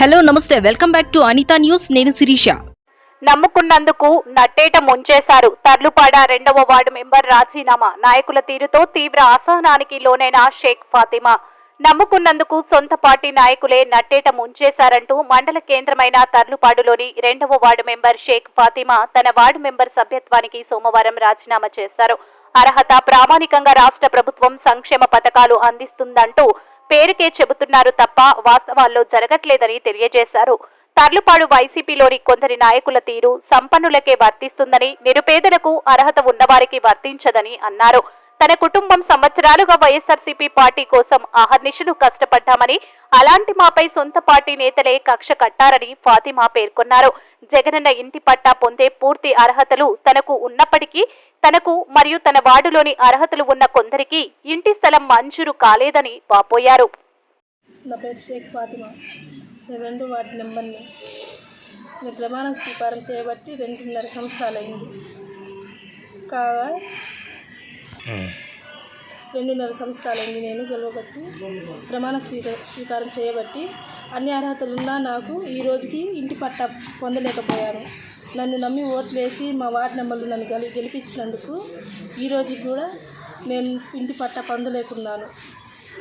Hello నమస్తే. Welcome back to Anitha news. నేను శిరీష. నమ్ముకున్నందుకు నట్టేట ముంచేశారు. తర్లుపాడ రెండవ వార్డు మెంబర్ రాజీనామా. నాయకుల తీరుతో తీవ్ర అసహనానికి లోనైన షేక్ ఫాతిమా. నమ్ముకున్నందుకు సొంత పార్టీ నాయకులే నట్టేట ముంచేశారంటూ మండల కేంద్రమైన తర్లుపాడులోని రెండవ వార్డు మెంబర్ షేక్ ఫాతిమా తన వార్డు మెంబర్ సభ్యత్వానికి సోమవారం రాజీనామా చేశారు. అర్హత ప్రామాణికంగా రాష్ట్ర ప్రభుత్వం సంక్షేమ పథకాలు అందిస్తుందంటూ పేరుకే చెబుతున్నారు తప్ప వాస్తవాల్లో జరగట్లేదని తెలియజేశారు. తర్లుపాడు వైసీపీలోని కొందరి నాయకుల తీరు సంపన్నులకే వర్తిస్తుందని నిరుపేదలకు అర్హత ఉన్నవారికి వర్తించదని అన్నారు. తన కుటుంబం సంవత్సరాలుగా వైఎస్ఆర్సీపీ పార్టీ కోసం అహర్నిశలు కష్టపడ్డామని అలాంటి మాపై సొంత పార్టీ నేతలే కక్ష కట్టారని ఫాతిమా పేర్కొన్నారు. జగనన్న ఇంటి పట్టా పొందే పూర్తి అర్హతలు తనకు ఉన్నప్పటికీ తనకు మరియు తన వార్డులోని అర్హతలు ఉన్న కొందరికి ఇంటి స్థలం మంజూరు కాలేదని వాపోయారు. నా పేరు షేక్ ఫాతిమా. రెండు వార్డు నెంబర్ని ప్రమాణ స్వీకారం చేయబట్టి రెండున్నర సంవత్సరాలు అయింది కాగా రెండున్నర సంవత్సరాలైంది నేను గెలవబట్టి ప్రమాణ స్వీక స్వీకారం చేయబట్టి అన్ని అర్హతలున్నా నాకు ఈ రోజుకి ఇంటి పట్ట పొందలేకపోయాను. నన్ను నమ్మి ఓట్లు వేసి మా వార్డు నెంబర్లు నన్ను గెలి గెలిపించినందుకు ఈ రోజుకి కూడా నేను ఇంటి పట్ట పొందలేకున్నాను.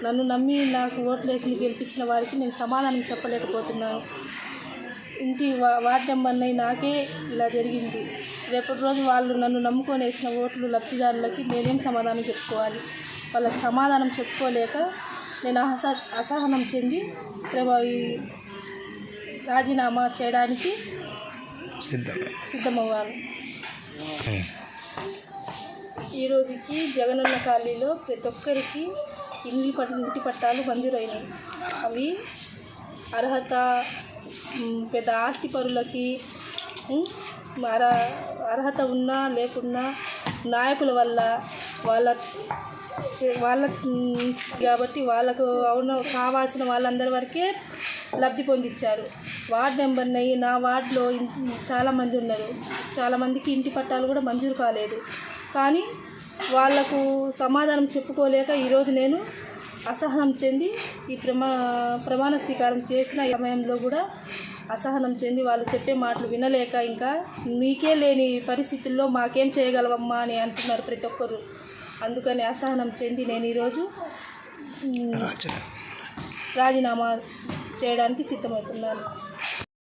నన్ను నమ్మి నాకు ఓట్లు వేసి గెలిపించిన వారికి నేను సమాధానం చెప్పలేకపోతున్నాను. ఇంటి వార్డు నెంబర్నై నాకే ఇలా జరిగింది. రేపటి రోజు వాళ్ళు నన్ను నమ్ముకొని వేసిన ఓట్లు లబ్ధిదారులకి నేనేం సమాధానం చెప్పుకోవాలి? వాళ్ళకి సమాధానం చెప్పుకోలేక నేను అస అసహనం చెంది ప్రభా ఈ రాజీనామా చేయడానికి సిద్ధమే సిద్ధమవ్వాను ఈ రోజుకి జగనన్న కాలనీలో ప్రతి ఒక్కరికి ఇంటి పట్ ఇంటి పట్టాలు మంజూరైనవి అవి అర్హత పెద్ద ఆస్తి పరులకి అర అర్హత ఉన్నా లేకున్నా నాయకుల వల్ల వాళ్ళ చే- వాళ్ళ కాబట్టి వాళ్ళకు అవున కావాల్సిన వాళ్ళందరి వరకే లబ్ధి పొందించారు వార్డ్ నెంబర్ని అయ్యి నా వార్డులో చాలామంది ఉన్నారు. చాలామందికి ఇంటి పట్టాలు కూడా మంజూరు కాలేదు. కానీ వాళ్ళకు సమాధానం చెప్పుకోలేక ఈరోజు నేను అసహనం చెంది ఈ ప్రమా ప్రమాణ స్వీకారం చేసిన సమయంలో కూడా అసహనం చెంది వాళ్ళు చెప్పే మాటలు వినలేక ఇంకా మీకే లేని పరిస్థితుల్లో మాకేం చేయగలవమ్మా అని అంటున్నారు ప్రతి ఒక్కరు. అందుకని అసహనం చెంది నేను ఈరోజు రాజీనామా చేయడానికి సిద్ధమవుతున్నాను.